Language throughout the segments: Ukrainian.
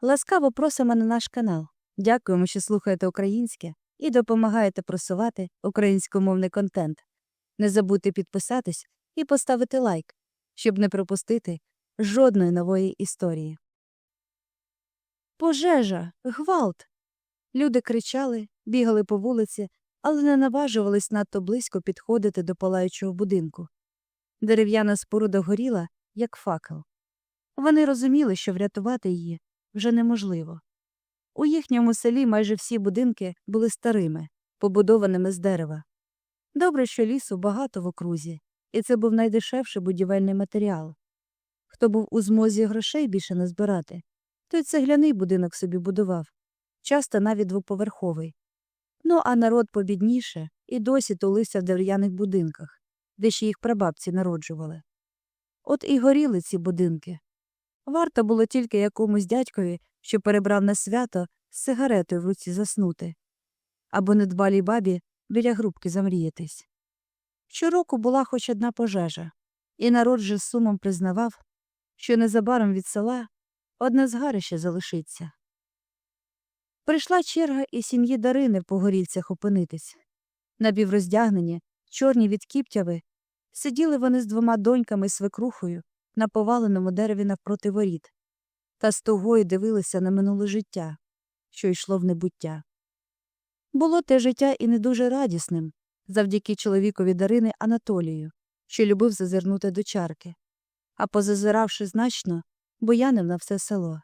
Ласкаво просимо на наш канал. Дякуємо, що слухаєте українське і допомагаєте просувати українськомовний контент. Не забудьте підписатись і поставити лайк, щоб не пропустити жодної нової історії. Пожежа, гвалт. Люди кричали, бігали по вулиці, але не наважувались надто близько підходити до палаючого будинку. Дерев'яна споруда горіла, як факел. Вони розуміли, що врятувати її вже неможливо. У їхньому селі майже всі будинки були старими, побудованими з дерева. Добре, що лісу багато в окрузі, і це був найдешевший будівельний матеріал. Хто був у змозі грошей більше не збирати, той цегляний будинок собі будував, часто навіть двоповерховий. Ну а народ побідніше і досі тулився в дерев'яних будинках, де ще їх прабабці народжували. От і горіли ці будинки. Варто було тільки якомусь дядькові, що перебрав на свято з сигаретою в руці заснути, або недбалій бабі біля грубки замріятись. Щороку була хоч одна пожежа, і народ же з сумом признавав, що незабаром від села одне згарище залишиться. Прийшла черга і сім'ї Дарини в погорільцях опинитись. Напівроздягнені, чорні від кіптяви, сиділи вони з двома доньками і свекрухою на поваленому дереві навпроти воріт, та з тугою дивилися на минуле життя, що йшло в небуття. Було те життя і не дуже радісним, завдяки чоловікові Дарини Анатолію, що любив зазирнути до чарки, а позазиравши значно, буянив на все село.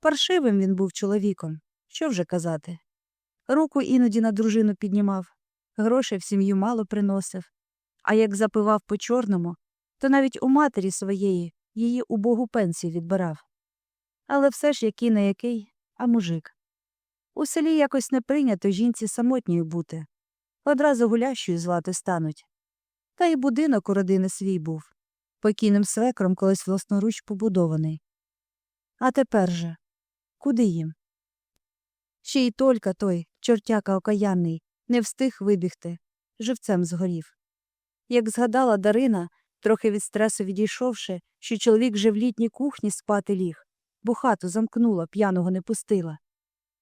Паршивим він був чоловіком, що вже казати. Руку іноді на дружину піднімав, грошей в сім'ю мало приносив, а як запивав по чорному, то навіть у матері своєї її убогу пенсію відбирав. Але все ж який не який, а мужик. У селі якось не прийнято жінці самотньою бути. Одразу гулящою звати стануть. Та й будинок у родини свій був, покійним свекром колись власноруч побудований. А тепер же куди їм? Ще й толька той, чортяка окаянний, не встиг вибігти, живцем згорів. Як згадала Дарина, трохи від стресу відійшовши, що чоловік вже в літній кухні спати ліг, бо хату замкнула, п'яного не пустила.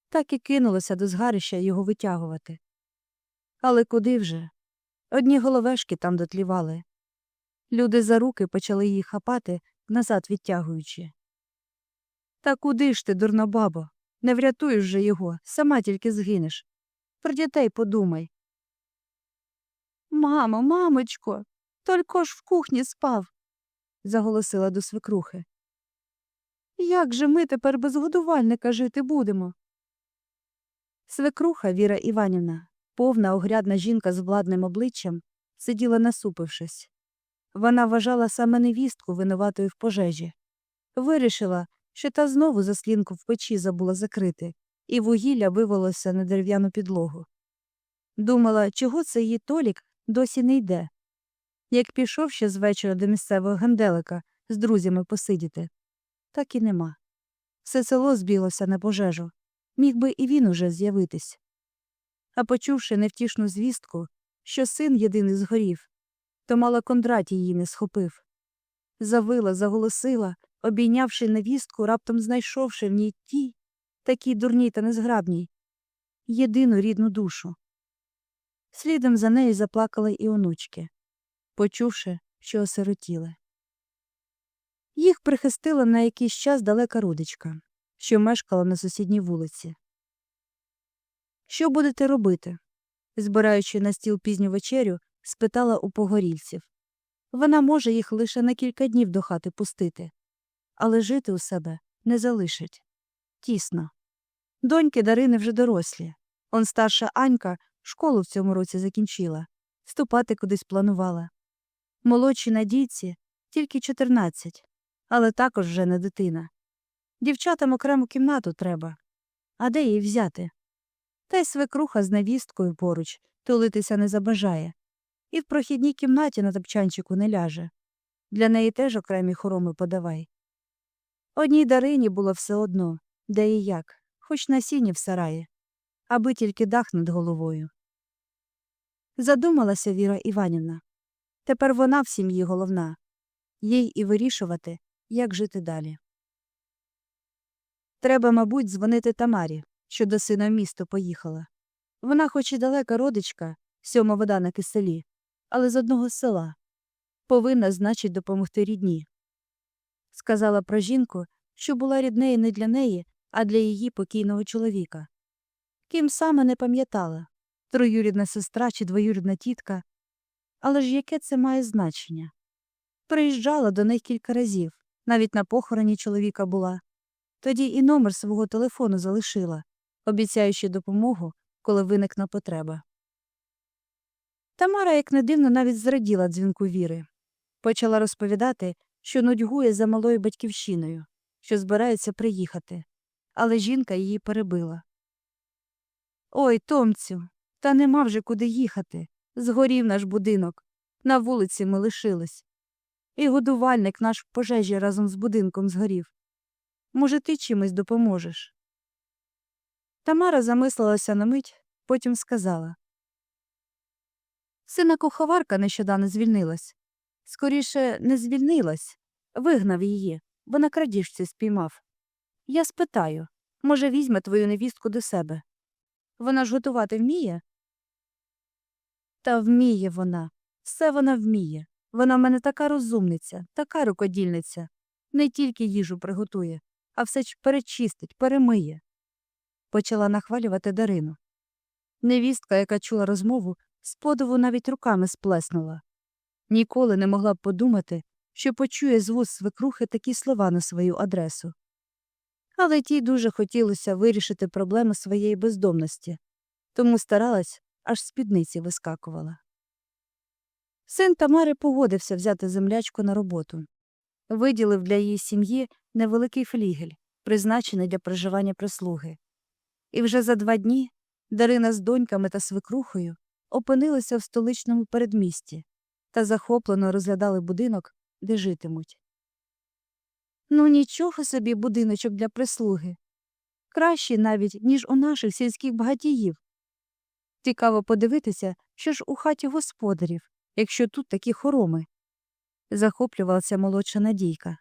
Так і кинулося до згарища його витягувати. Але куди вже? Одні головешки там дотлівали. Люди за руки почали її хапати, назад відтягуючи. Та куди ж ти, дурна бабо? Не врятуєш же його, сама тільки згинеш. Про дітей подумай. Мамо, мамочко, тільки ж в кухні спав, заголосила до свекрухи. Як же ми тепер без годувальника жити будемо? Свекруха Віра Іванівна, повна огрядна жінка з владним обличчям, сиділа насупившись. Вона вважала саме невістку винуватою в пожежі. Вирішила, що та знову заслінку в печі забула закрити, і вугілля вивелося на дерев'яну підлогу. Думала, чого це її Толік досі не йде. Як пішов ще з вечора до місцевого ганделика з друзями посидіти, так і нема. Все село збілося на пожежу. Міг би і він уже з'явитись. А почувши невтішну звістку, що син єдиний згорів, то мало Кондратій її не схопив. Завила, заголосила, обійнявши невістку, раптом знайшовши в ній тій, такій дурній та незграбній, єдину рідну душу. Слідом за нею заплакали і онучки, почувши, що осиротіли. Їх прихистила на якийсь час далека родичка, що мешкала на сусідній вулиці. Що будете робити? збираючи на стіл пізню вечерю, спитала у погорільців. Вона може їх лише на кілька днів до хати пустити, але жити у себе не залишить. Тісно. Доньки Дарини вже дорослі. Он старша Анька школу в цьому році закінчила, вступати кудись планувала. Молодші надійці тільки 14, але також вже не дитина. Дівчатам окрему кімнату треба. А де її взяти? Та й свекруха з невісткою поруч тулитися не забажає. І в прохідній кімнаті на топчанчику не ляже. Для неї теж окремі хороми подавай. Одній Дарині було все одно, де і як, хоч на сіні в сараї, аби тільки дах над головою. Задумалася Віра Іванівна. Тепер вона в сім'ї головна, їй і вирішувати, як жити далі. Треба, мабуть, дзвонити Тамарі, що до сина в місто поїхала. Вона, хоч і далека родичка, сьома вода на киселі, але з одного села. Повинна, значить, допомогти рідні. Сказала про жінку, що була ріднею не для неї, а для її покійного чоловіка. Ким саме не пам'ятала троюрідна сестра чи двоюрідна тітка. Але ж яке це має значення? Приїжджала до них кілька разів, навіть на похороні чоловіка була. Тоді і номер свого телефону залишила, обіцяючи допомогу, коли виникне потреба. Тамара, як не дивно, навіть зраділа дзвінку Віри. Почала розповідати, що нудьгує за малою батьківщиною, що збирається приїхати, але жінка її перебила. Ой, Томцю, та нема вже куди їхати. Згорів наш будинок. На вулиці ми лишились. І годувальник наш в пожежі разом з будинком згорів. Може, ти чимось допоможеш? Тамара замислилася на мить, потім сказала. Сина куховарка нещодавно звільнилась. Скоріше, не звільнилась, вигнав її, бо на крадіжці спіймав. Я спитаю, може, візьме твою невістку до себе. Вона ж готувати вміє? Та вміє вона, все вона вміє. Вона в мене така розумниця, така рукодільниця. Не тільки їжу приготує, а все ж перечистить, перемиє. Почала нахвалювати Дарину. Невістка, яка чула розмову, з подиву навіть руками сплеснула. Ніколи не могла б подумати, що почує з вуст свекрухи такі слова на свою адресу. Але тій дуже хотілося вирішити проблеми своєї бездомності, тому старалась, аж спідниці вискакувала. Син Тамари погодився взяти землячку на роботу. Виділив для її сім'ї невеликий флігель, призначений для проживання прислуги. І вже за два дні Дарина з доньками та свекрухою опинилися в столичному передмісті та захоплено розглядали будинок, де житимуть. Ну, нічого собі будиночок для прислуги. Кращий навіть, ніж у наших сільських багатіїв. Цікаво подивитися, що ж у хаті господарів, якщо тут такі хороми. Захоплювалася молодша Надійка.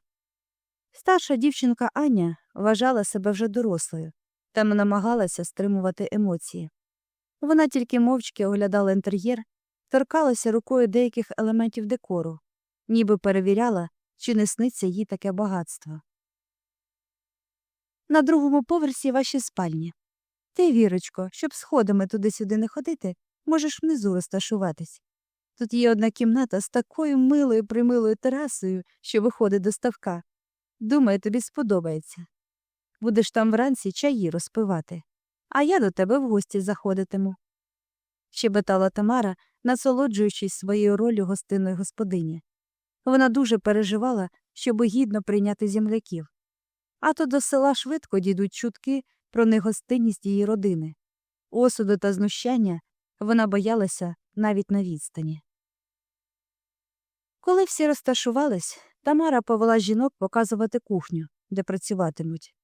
Старша дівчинка Аня вважала себе вже дорослою та намагалася стримувати емоції. Вона тільки мовчки оглядала інтер'єр, торкалася рукою деяких елементів декору, ніби перевіряла, чи не сниться їй таке багатство. На другому поверсі ваші спальні. Ти, Вірочко, щоб сходами туди-сюди не ходити, можеш внизу розташуватись. Тут є одна кімната з такою милою примилою терасою, що виходить до ставка. Думаю, тобі сподобається. Будеш там вранці чаї розпивати, а я до тебе в гості заходитиму. щебетала Тамара, насолоджуючись своєю ролью гостинної господині. Вона дуже переживала, щоб гідно прийняти земляків. А то до села швидко дійдуть чутки про негостинність її родини. Осуду та знущання вона боялася навіть на відстані. Коли всі розташувались, Тамара повела жінок показувати кухню, де працюватимуть.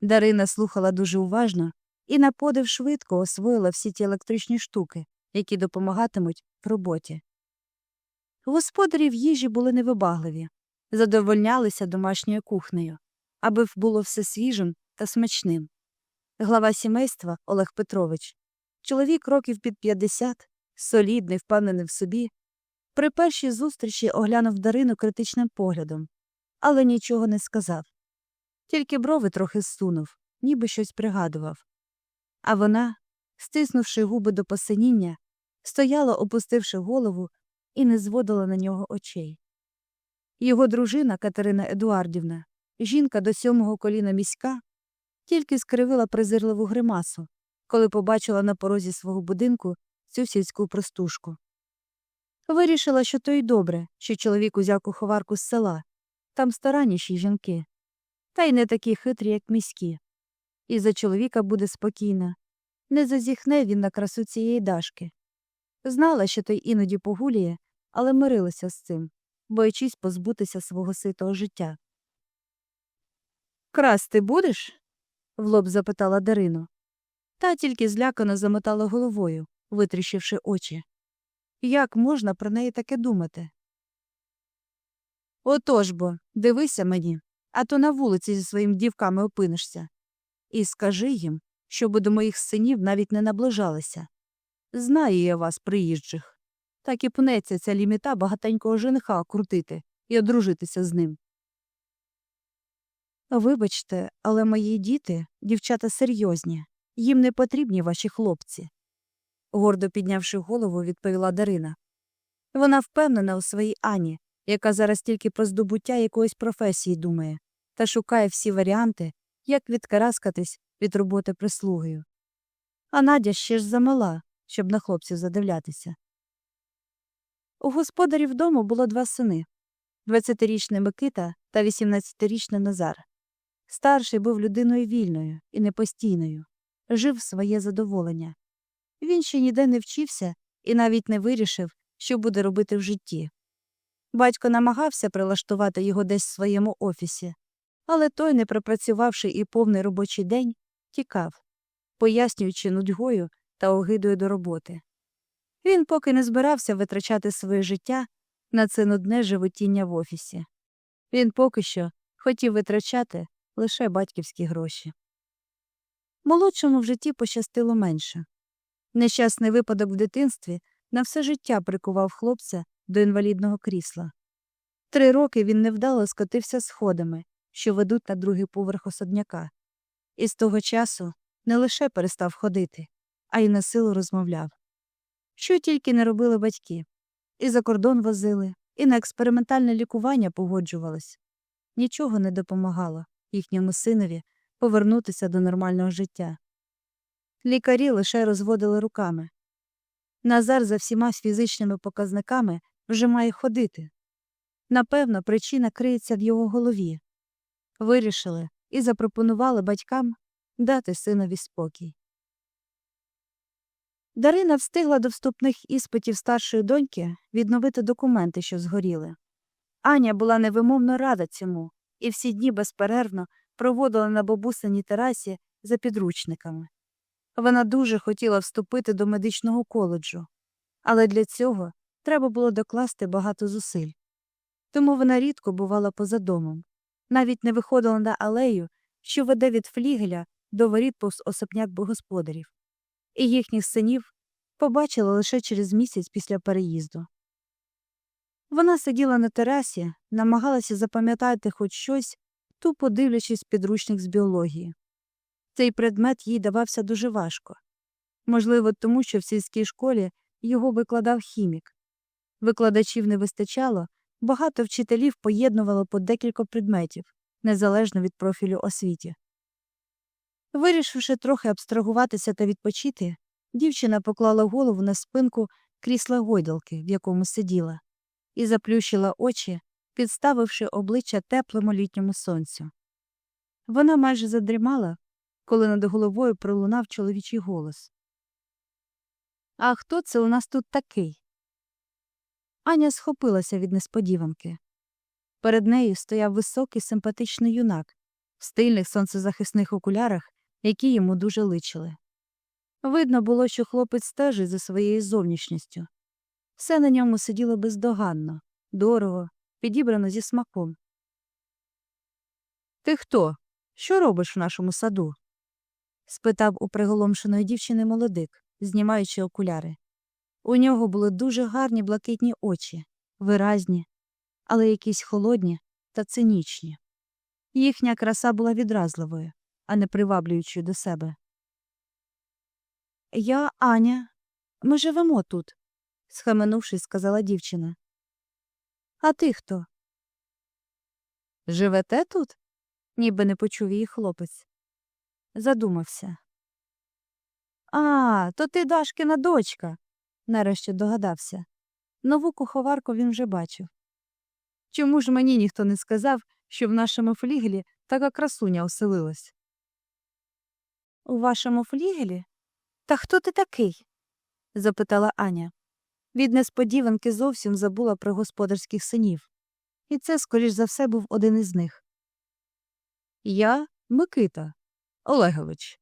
Дарина слухала дуже уважно і на подив швидко освоїла всі ті електричні штуки, які допомагатимуть в роботі. Господарі в їжі були невибагливі, задовольнялися домашньою кухнею, аби було все свіжим та смачним. Глава сімейства Олег Петрович, чоловік років під 50, солідний, впевнений в собі, при першій зустрічі оглянув Дарину критичним поглядом, але нічого не сказав. Тільки брови трохи зсунув, ніби щось пригадував. А вона, стиснувши губи до посиніння, стояла, опустивши голову, і не зводила на нього очей. Його дружина Катерина Едуардівна, жінка до сьомого коліна міська, тільки скривила презирливу гримасу, коли побачила на порозі свого будинку цю сільську простушку. Вирішила, що то й добре, що чоловік узяв куховарку з села, там старанніші жінки, та й не такі хитрі, як міські. І за чоловіка буде спокійна. Не зазіхне він на красу цієї дашки. Знала, що той іноді погулює, але мирилася з цим, боячись позбутися свого ситого життя. Красти будеш? В лоб запитала Дарину. Та тільки злякано замотала головою, витріщивши очі. Як можна про неї таке думати? Отож бо, дивися мені, а то на вулиці зі своїми дівками опинишся. І скажи їм, щоб до моїх синів навіть не наближалися. Знаю я вас, приїжджих. Так і пнеться ця ліміта багатенького жениха крутити і одружитися з ним. Вибачте, але мої діти, дівчата серйозні, їм не потрібні ваші хлопці. Гордо піднявши голову, відповіла Дарина. Вона впевнена у своїй Ані, яка зараз тільки про здобуття якоїсь професії думає, та шукає всі варіанти, як відкараскатись від роботи прислугою. А Надя ще ж замала, щоб на хлопців задивлятися. У господарів дому було два сини 20-річний Микита та 18-річний Назар. Старший був людиною вільною і непостійною, жив своє задоволення. Він ще ніде не вчився і навіть не вирішив, що буде робити в житті. Батько намагався прилаштувати його десь в своєму офісі, але той, не пропрацювавши і повний робочий день, тікав, пояснюючи нудьгою та огидою до роботи. Він поки не збирався витрачати своє життя на це нудне животіння в офісі. Він поки що хотів витрачати лише батьківські гроші. Молодшому в житті пощастило менше. Нещасний випадок в дитинстві на все життя прикував хлопця до інвалідного крісла. Три роки він невдало скотився сходами, що ведуть на другий поверх особняка, і з того часу не лише перестав ходити, а й на силу розмовляв. Що тільки не робили батьки і за кордон возили, і на експериментальне лікування погоджувались. Нічого не допомагало їхньому синові повернутися до нормального життя. Лікарі лише розводили руками. Назар за всіма фізичними показниками вже має ходити. Напевно, причина криється в його голові. Вирішили і запропонували батькам дати синові спокій. Дарина встигла до вступних іспитів старшої доньки відновити документи, що згоріли. Аня була невимовно рада цьому і всі дні безперервно проводила на бабусиній терасі за підручниками. Вона дуже хотіла вступити до медичного коледжу, але для цього треба було докласти багато зусиль. Тому вона рідко бувала поза домом, навіть не виходила на алею, що веде від флігеля до воріт повз особняк господарів, і їхніх синів побачила лише через місяць після переїзду. Вона сиділа на терасі, намагалася запам'ятати хоч щось, тупо дивлячись підручник з біології. Цей предмет їй давався дуже важко. Можливо, тому що в сільській школі його викладав хімік. Викладачів не вистачало, багато вчителів поєднувало по декілька предметів, незалежно від профілю освіті. Вирішивши трохи абстрагуватися та відпочити, дівчина поклала голову на спинку крісла гойдалки, в якому сиділа, і заплющила очі, підставивши обличчя теплому літньому сонцю. Вона майже задрімала, коли над головою пролунав чоловічий голос. А хто це у нас тут такий? Аня схопилася від несподіванки. Перед нею стояв високий симпатичний юнак в стильних сонцезахисних окулярах, які йому дуже личили. Видно було, що хлопець стежить за своєю зовнішністю. Все на ньому сиділо бездоганно, дорого, підібрано зі смаком. Ти хто? Що робиш в нашому саду? спитав у приголомшеної дівчини молодик, знімаючи окуляри. У нього були дуже гарні блакитні очі, виразні, але якісь холодні та цинічні. Їхня краса була відразливою, а не приваблюючою до себе. Я Аня. Ми живемо тут, схаменувшись, сказала дівчина. А ти хто? Живете тут? ніби не почув її хлопець. Задумався. А, то ти Дашкина дочка, нарешті догадався. Нову куховарку він вже бачив. Чому ж мені ніхто не сказав, що в нашому флігелі така красуня оселилась? У вашому флігелі? Та хто ти такий? запитала Аня. Від несподіванки зовсім забула про господарських синів. І це, скоріш за все, був один із них. Я Микита Олегович.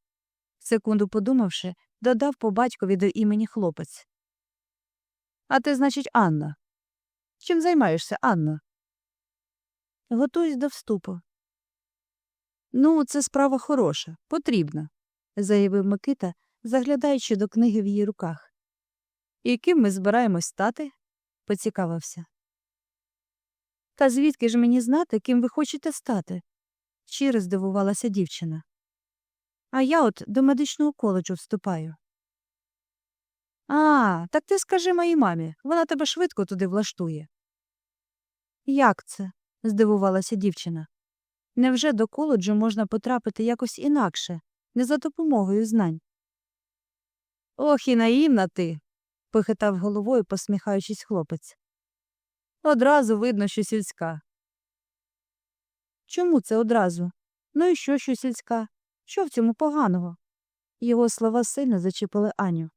Секунду подумавши, додав по батькові до імені хлопець. А ти, значить, Анна. Чим займаєшся, Анна? Готуюсь до вступу. Ну, це справа хороша, потрібна, заявив Микита, заглядаючи до книги в її руках. І ким ми збираємось стати? поцікавився. Та звідки ж мені знати, ким ви хочете стати? щиро здивувалася дівчина. А я от до медичного коледжу вступаю. А, так ти скажи моїй мамі, вона тебе швидко туди влаштує. Як це? здивувалася дівчина. Невже до коледжу можна потрапити якось інакше, не за допомогою знань? Ох і наївна ти. Похитав головою, посміхаючись хлопець. Одразу видно, що сільська. Чому це одразу? Ну і що, що сільська? Що в цьому поганого? Його слова сильно зачепили Аню.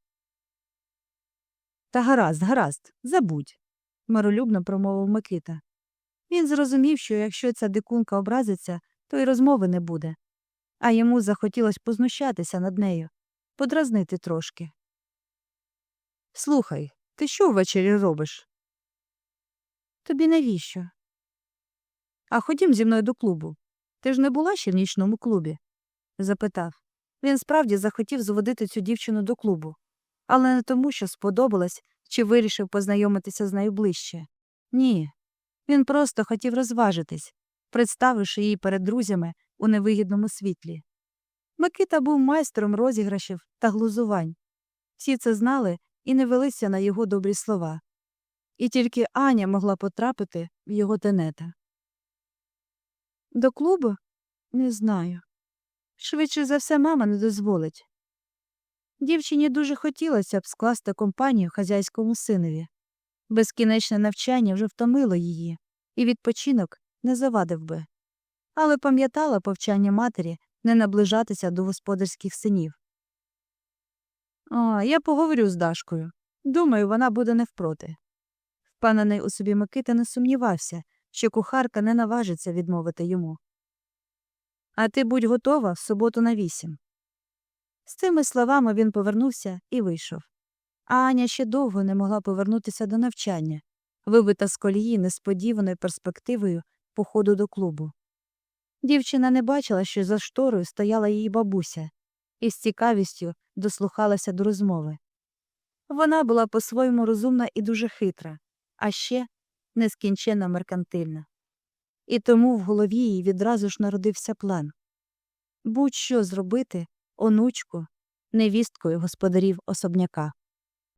Та гаразд, гаразд, забудь, миролюбно промовив Микита. Він зрозумів, що якщо ця дикунка образиться, то й розмови не буде. А йому захотілося познущатися над нею, подразнити трошки. Слухай, ти що ввечері робиш? Тобі навіщо? А ходім зі мною до клубу. Ти ж не була ще в нічному клубі? запитав. Він справді захотів зводити цю дівчину до клубу, але не тому, що сподобалась чи вирішив познайомитися з нею ближче. Ні. Він просто хотів розважитись, представивши її перед друзями у невигідному світлі. Микита був майстром розіграшів та глузувань. Всі це знали і не велися на його добрі слова. І тільки Аня могла потрапити в його тенета. До клубу? Не знаю. Швидше за все, мама не дозволить. Дівчині дуже хотілося б скласти компанію хазяйському синові. Безкінечне навчання вже втомило її, і відпочинок не завадив би. Але пам'ятала повчання матері не наближатися до господарських синів. А, я поговорю з Дашкою. Думаю, вона буде не впроти. Впевнений у собі Микита не сумнівався, що кухарка не наважиться відмовити йому. А ти будь готова в суботу на вісім. З цими словами він повернувся і вийшов. А Аня ще довго не могла повернутися до навчання, вибита з колії несподіваною перспективою походу до клубу. Дівчина не бачила, що за шторою стояла її бабуся, і з цікавістю дослухалася до розмови. Вона була по-своєму розумна і дуже хитра, а ще нескінченно меркантильна. І тому в голові їй відразу ж народився план будь-що зробити онучку невісткою господарів особняка.